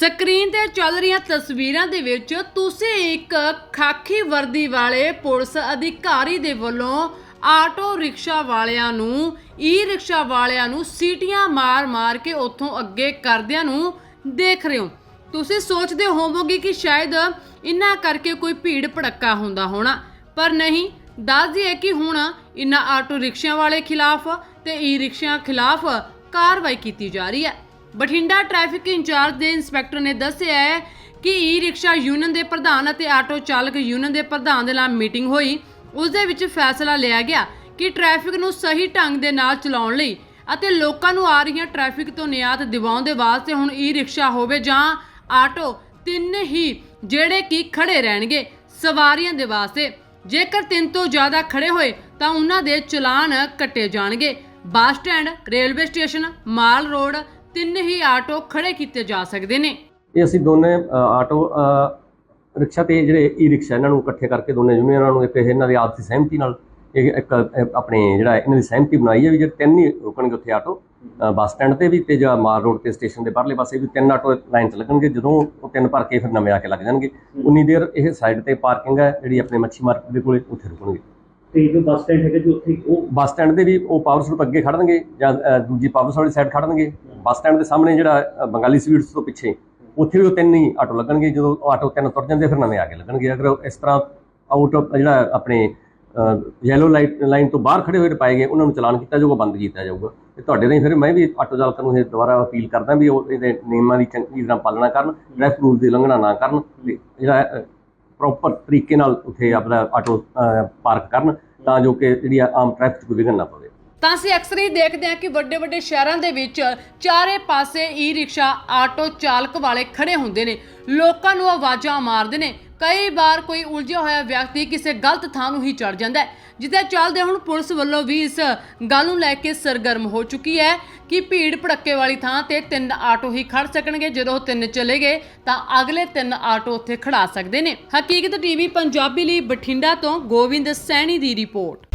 Screen ਤੇ ਚੱਲ ਰਹੀਆਂ ਤਸਵੀਰਾਂ ਦੇ ਵਿੱਚ ਤੁਸੀਂ ਇੱਕ ਖਾਕੀ ਵਰਦੀ ਵਾਲੇ ਪੁਲਿਸ ਅਧਿਕਾਰੀ ਦੇ ਵੱਲੋਂ ਆਟੋ ਰਿਕਸ਼ਾ ਵਾਲਿਆਂ ਨੂੰ ਈ ਰਿਕਸ਼ਾ ਵਾਲਿਆਂ ਨੂੰ ਸੀਟੀਆਂ ਮਾਰ-ਮਾਰ ਕੇ ਉੱਥੋਂ ਅੱਗੇ ਕਰਦਿਆਂ ਨੂੰ ਦੇਖ ਰਹੇ ਹੋ। ਤੁਸੀਂ ਸੋਚਦੇ ਹੋਵੋਗੇ ਕਿ ਸ਼ਾਇਦ ਇਨ੍ਹਾਂ ਕਰਕੇ ਕੋਈ ਭੀੜ ਭੜੱਕਾ ਹੁੰਦਾ ਹੋਣਾ, ਪਰ ਨਹੀਂ। ਦੱਸ ਦਈਏ ਕਿ ਹੁਣ ਇਨ੍ਹਾਂ ਆਟੋ ਰਿਕਸ਼ਿਆਂ ਵਾਲੇ ਖਿਲਾਫ ਤੇ ਈ ਰਿਕਸ਼ਿਆਂ ਖਿਲਾਫ ਕਾਰਵਾਈ ਕੀਤੀ ਜਾ ਰਹੀ ਹੈ। ਬਠਿੰਡਾ ਟ੍ਰੈਫਿਕ ਇੰਚਾਰਜ ਦੇ ਇੰਸਪੈਕਟਰ ਨੇ ਦੱਸਿਆ ਹੈ ਕਿ ਈ ਰਿਕਸ਼ਾ ਯੂਨੀਅਨ ਦੇ ਪ੍ਰਧਾਨ ਅਤੇ ਆਟੋ ਚਾਲਕ ਯੂਨੀਅਨ ਦੇ ਪ੍ਰਧਾਨ ਦੇ ਨਾਲ ਮੀਟਿੰਗ ਹੋਈ। ਉਸ ਦੇ ਵਿੱਚ ਫੈਸਲਾ ਲਿਆ ਗਿਆ ਕਿ ਟ੍ਰੈਫਿਕ ਨੂੰ ਸਹੀ ਢੰਗ ਦੇ ਨਾਲ ਚਲਾਉਣ ਲਈ ਅਤੇ ਲੋਕਾਂ ਨੂੰ ਆ ਰਹੀਆਂ ਟ੍ਰੈਫਿਕ ਤੋਂ ਨਿਆਤ ਦਿਵਾਉਣ ਦੇ ਵਾਸਤੇ ਹੁਣ ਈ ਰਿਕਸ਼ਾ ਹੋਵੇ ਜਾਂ ਆਟੋ, ਤਿੰਨ ਹੀ ਜਿਹੜੇ ਕਿ ਖੜੇ ਰਹਿਣਗੇ ਸਵਾਰੀਆਂ ਦੇ ਵਾਸਤੇ। ਜੇਕਰ ਤਿੰਨ ਤੋਂ ਜ਼ਿਆਦਾ ਖੜੇ ਹੋਏ ਤਾਂ ਉਹਨਾਂ ਦੇ ਚਲਾਨ ਕੱਟੇ ਜਾਣਗੇ। Bus stand, railway station, Mall Road ਤਿੰਨ ਹੀ ਆਟੋ ਖੜੇ ਕੀਤੇ ਜਾ ਸਕਦੇ ਨੇ। ਇਹ ਅਸੀਂ ਦੋਨੇ ਅ, ਆਟੋ ਅ, ਰਿਕਸ਼ਾ ਤੇ ਜਿਹੜੇ ਈ ਰਿਕਸ਼ਾ ਇਹਨਾਂ ਨੂੰ ਇਕੱਠੇ ਕਰਕੇ ਦੋਨੇ ਯੂਨੀਅਨਾਂ ਨੂੰ ਇੱਕ ਇਹਨਾਂ ਦੀ ਆਪਸੀ ਸਹਿਮਤੀ ਨਾਲ ਇਹ ਇੱਕ ਅ, ਆਪਣੇ ਜਿਹੜਾ ਇਹਨਾਂ ਦੀ ਸਹਿਮਤੀ ਬਣਾਈ ਹੈ ਵੀ ਜਿਹੜੇ ਤਿੰਨ ਹੀ ਰੁਕਣਗੇ ਉੱਥੇ ਆਟੋ ਅ, ਬੱਸ ਸਟੈਂਡ ਤੇ ਵੀ ਤੇ ਜਾਂ ਮਾਲ ਰੋਡ ਤੇ ਸਟੇਸ਼ਨ ਦੇ ਬਾਹਰਲੇ ਪਾਸੇ ਵੀ ਤਿੰਨ ਆਟੋ ਲਾਈਨ 'ਚ ਲੱਗਣਗੇ। ਜਦੋਂ ਉਹ ਤਿੰਨ ਭਰ ਕੇ ਫਿਰ ਨਵੇਂ ਆ ਕੇ ਲੱਗ ਜਾਣਗੇ। ਉਨੀ ਦੇਰ ਇਹ ਸਾਈਡ ਤੇ ਪਾਰਕਿੰਗ ਹੈ ਜਿਹੜੀ ਆਪਣੇ ਮੱਛੀ ਮਾਰਕੀਟ ਦੇ ਕੋਲੇ ਉੱਥੇ ਰੁਕਣਗੇ। ਤੇ ਜੋ ਬੱਸ ਸਟੈਂਡ ਹੈਗਾ ਜੋ ਉੱਥੇ ਉਹ ਬੱਸ ਸਟੈਂਡ ਦੇ ਵੀ ਉਹ ਪਾਵਰ ਸਟੇਸ਼ਨ ਅੱਗੇ ਖੜਨਗੇ ਜਾਂ ਅ, ਦੂਜੀ ਪਾਵਰ ਸਟੇਸ਼ਨ ਵਾਲੀ ਸਾਈਡ ਖੜਨਗੇ ਬੱਸ ਸਟੈਂਡ ਦੇ ਸਾਹਮਣੇ ਜਿਹੜਾ ਬੰਗਾਲੀ ਸਵੀਟਸ ਤੋਂ ਪਿੱਛੇ, ਉੱਥੇ ਵੀ ਉਹ ਤਿੰਨ ਹੀ ਆਟੋ ਲੱਗਣਗੇ, ਜਦੋਂ ਆਟੋ ਤਿੰਨ ਤੁਰ ਜਾਂਦੇ ਫਿਰ ਨਵੇਂ ਆ ਕੇ ਲੱਗਣਗੇ। ਅਗਰ ਇਸ ਤਰ੍ਹਾਂ ਆਊਟ ਜਿਹੜਾ ਆਪਣੇ ਯੈਲੋ ਲਾਈਟ ਲਾਈਨ ਤੋਂ ਬਾਹਰ ਖੜੇ ਹੋਏ ਪਾਏ ਗਏ, ਉਹਨਾਂ ਨੂੰ ਚਲਾਨ ਕੀਤਾ ਜਾਊਗਾ, ਬੰਦ ਕੀਤਾ ਜਾਊਗਾ। ਤੇ ਤੁਹਾਡੇ ਰਾਹੀਂ ਫਿਰ ਮੈਂ ਵੀ ਆਟੋ ਚਾਲਕਾਂ ਨੂੰ ਇਹ ਦੁਬਾਰਾ ਅਪੀਲ ਕਰਦਾ ਵੀ ਉਹ ਇਹਦੇ ਨਿਯਮਾਂ ਦੀ ਚੰਗੀ ਤਰ੍ਹਾਂ ਪਾਲਣਾ ਕਰਨ ਟ੍ਰੈਫਿਕ ਰੂਲ ਦੀ ਉਲੰਘਣਾ ਨਾ ਕਰਨ ਜਿਹੜਾ ਪ੍ਰੋਪਰ ਤਰੀਕੇ ਨਾਲ ਉੱਥੇ ਆਪਣਾ ਆਟੋ ਪਾਰਕ ਕਰਨ, ਤਾਂ ਜੋ ਕਿ ਜਿਹੜੀ ਆ ਆਮ ਟ੍ਰੈਫਿਕ ਕੋਈ ਵਿਘਨ ਨਾ ਪਵੇ। ਤਾਂ ਅਸੀਂ ਅਕਸਰ ਹੀ ਦੇਖਦੇ ਹਾਂ ਕਿ ਵੱਡੇ ਵੱਡੇ ਸ਼ਹਿਰਾਂ ਦੇ ਵਿੱਚ ਚਾਰੇ ਪਾਸੇ ਈ ਰਿਕਸ਼ਾ ਆਟੋ ਚਾਲਕ ਵਾਲੇ ਖੜੇ ਹੁੰਦੇ ਨੇ। ਲੋਕਾਂ ਨੂੰ ਆਵਾਜ਼ਾਂ ਮਾਰਦੇ ਨੇ। ਕਈ ਵਾਰ ਕੋਈ ਉਲਝਿਆ ਹੋਇਆ ਵਿਅਕਤੀ ਕਿਸੇ ਗਲਤ ਥਾਂ ਨੂੰ ਹੀ ਚੜ ਜਾਂਦਾ ਹੈ ਜਿੱਦੇ ਚੱਲਦੇ ਹੁਣ ਪੁਲਿਸ ਵੱਲੋਂ ਵੀ ਇਸ ਗੱਲ ਨੂੰ ਲੈ ਕੇ ਸਰਗਰਮ ਹੋ ਚੁੱਕੀ ਹੈ ਕਿ ਭੀੜ ਭੜੱਕੇ ਵਾਲੀ ਥਾਂ ਤੇ ਤਿੰਨ ਆਟੋ ਹੀ ਖੜ ਸਕਣਗੇ। ਜਦੋਂ ਉਹ ਤਿੰਨ ਚਲੇ ਗਏ, ਤਾਂ ਅਗਲੇ ਤਿੰਨ ਆਟੋ ਉੱਥੇ ਖੜਾ ਸਕਦੇ ਨੇ। ਹਕੀਕਤ ਟੀਵੀ ਪੰਜਾਬੀ ਲਈ ਬਠਿੰਡਾ ਤੋਂ ਗੋਬਿੰਦ ਸੈਣੀ ਦੀ ਰਿਪੋਰਟ।